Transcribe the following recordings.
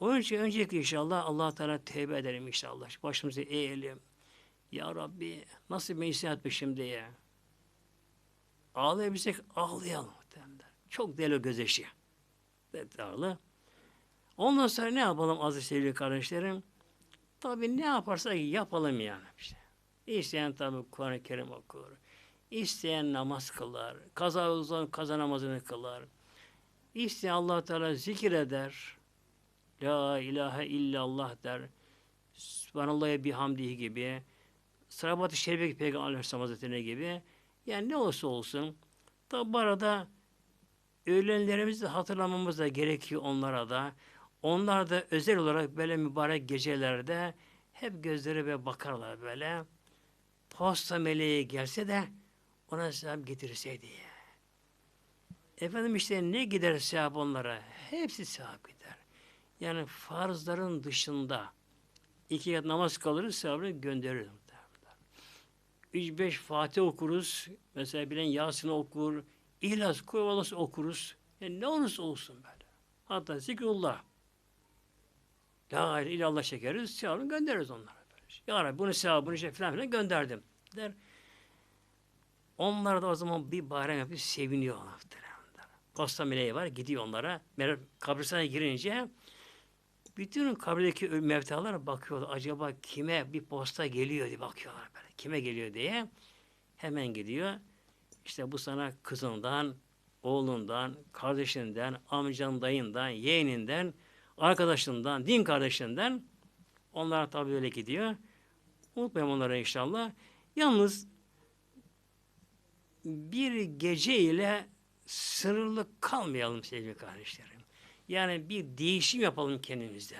Onun için öncelikle inşallah allah Teala tevbe edelim inşallah. Başımızı eğelim. Ya Rabbi nasıl bir insan etmişim diye. Ağlayabilsek ağlayalım. Çok deli gözyaşı. Detaylı. Ondan sonra ne yapalım aziz sevgili kardeşlerim? Tabii ne yaparsak yapalım yani. işte. İsteyen tabii Kur'an-ı Kerim okur. İsteyen namaz kılar. Kaza uzun kaza namazını kılar. İsteyen allah Teala zikir eder. La ilahe illallah der. Subhanallah'a bihamdihi gibi. Sırabat-ı Şerife Peygamber Aleyhisselam Hazretleri gibi. Yani ne olursa olsun. Tabi bu arada öğlenlerimizi hatırlamamız da gerekiyor onlara da. Onlar da özel olarak böyle mübarek gecelerde hep gözleri ve bakarlar böyle. Posta meleği gelse de ona sevap getirseydi. Efendim işte ne gider sevap onlara? Hepsi sevap gider. Yani farzların dışında iki kat namaz kalırız sevabını göndeririz. Üç beş Fatih okuruz. Mesela bilen Yasin okur. İhlas, Kuvalas okuruz. Yani ne olursa olsun böyle. Hatta zikrullah. La ilahe illallah çekeriz. Sevabını göndeririz onlara. Böyle. Ya Rabbi bunu sevabını işte falan filan gönderdim. Der. Onlar da o zaman bir bayram yapıp seviniyorlar. Posta meleği var. Gidiyor onlara. Kabristana girince bütün kabirdeki mevtalar bakıyorlar. Acaba kime bir posta geliyor diye bakıyorlar böyle. Kime geliyor diye. Hemen gidiyor. İşte bu sana kızından, oğlundan, kardeşinden, amcan, dayından, yeğeninden, arkadaşından, din kardeşinden onlar tabii öyle gidiyor. Unutmayalım onları inşallah. Yalnız bir gece ile sınırlı kalmayalım sevgili kardeşlerim. Yani bir değişim yapalım kendimizde.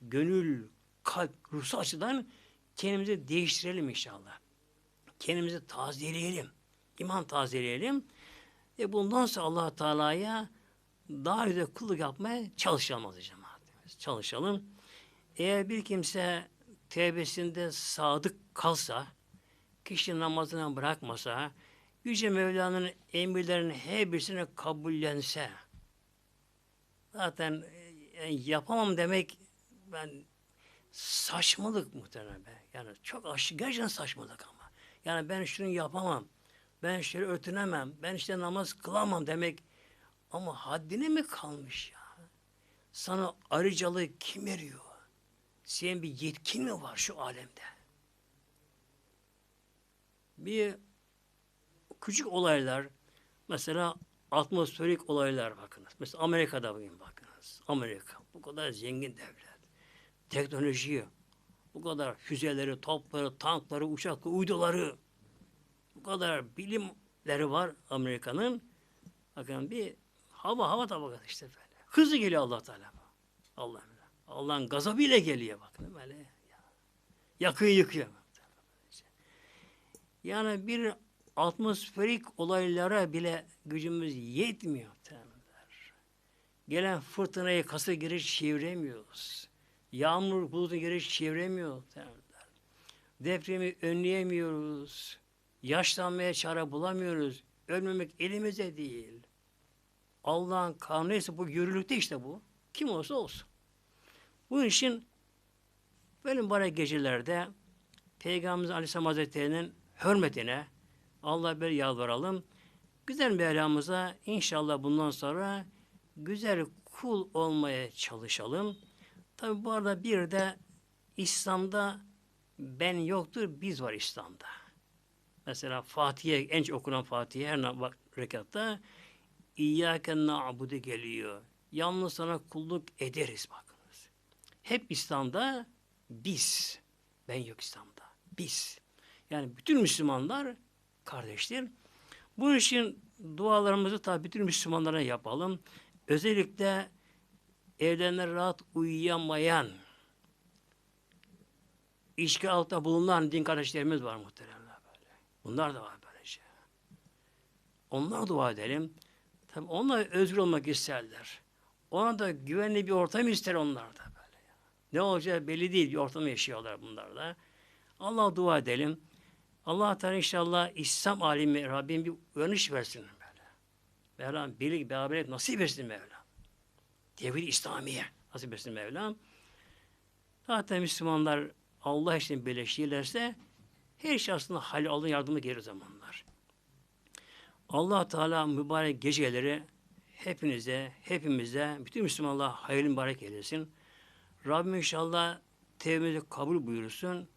Gönül, kalp, ruhsal açıdan kendimizi değiştirelim inşallah. Kendimizi tazeleyelim. İman tazeleyelim. Ve bundan sonra allah Teala'ya daha güzel kulluk yapmaya çalışalım cemaatimiz. Çalışalım. Eğer bir kimse tevbesinde sadık kalsa, kişi namazını bırakmasa, Yüce Mevla'nın emirlerinin her birisini kabullense, zaten e, yapamam demek ben saçmalık muhtemelen be. Yani çok aşırı gerçekten saçmalık ama. Yani ben şunu yapamam. Ben şöyle örtünemem. Ben işte namaz kılamam demek. Ama haddine mi kalmış ya? Sana ayrıcalığı kim veriyor? Senin bir yetkin mi var şu alemde? Bir küçük olaylar, mesela atmosferik olaylar bakınız. Mesela Amerika'da bugün bakınız. Amerika bu kadar zengin devlet. Teknoloji, bu kadar füzeleri, topları, tankları, uçakları, uyduları, bu kadar bilimleri var Amerika'nın. Bakın bir hava hava tabakası işte böyle. Hızlı geliyor Allah Teala. Allah Allah'ın gazabıyla geliyor bakın böyle. Ya. Yakıyor yıkıyor. Yani bir atmosferik olaylara bile gücümüz yetmiyor. Terimler. Gelen fırtınayı kasa giriş çeviremiyoruz. Yağmur bulutu giriş çeviremiyor. Terimler. Depremi önleyemiyoruz. Yaşlanmaya çare bulamıyoruz. Ölmemek elimizde değil. Allah'ın kanunu bu yürürlükte işte bu. Kim olsa olsun. Bu için böyle mübarek gecelerde Peygamberimiz Aleyhisselam Hazretleri'nin hürmetine Allah bir yalvaralım. Güzel Mevlamıza inşallah bundan sonra güzel kul olmaya çalışalım. Tabi bu arada bir de İslam'da ben yoktur, biz var İslam'da. Mesela Fatiha, en çok okunan Fatiha her rekatta İyyâke na'budu geliyor. Yalnız sana kulluk ederiz bakınız. Hep İslam'da biz. Ben yok İslam'da. Biz. Yani bütün Müslümanlar kardeşler. Bu için dualarımızı tabi bütün Müslümanlara yapalım. Özellikle evlerine rahat uyuyamayan, içki altında bulunan din kardeşlerimiz var muhteremler böyle. Bunlar da var böylece. Şey. Onlar dua edelim. Tabi onlar özgür olmak isterler. Ona da güvenli bir ortam ister onlar da böyle. Ne olacağı belli değil. Bir ortamda yaşıyorlar bunlar da. Allah dua edelim. Allah Teala inşallah İslam alimi Rabbim bir uyanış versin böyle. Mevlam birlik beraberlik nasip etsin Mevlam. Tevhid İslamiye. nasip etsin Mevlam. Zaten Müslümanlar Allah için birleşirlerse her şey aslında hal alın yardımı gelir zamanlar. Allah Teala mübarek geceleri hepinize, hepimize, bütün Müslümanlara hayırlı mübarek eylesin. Rabbim inşallah tevbemizi kabul buyursun.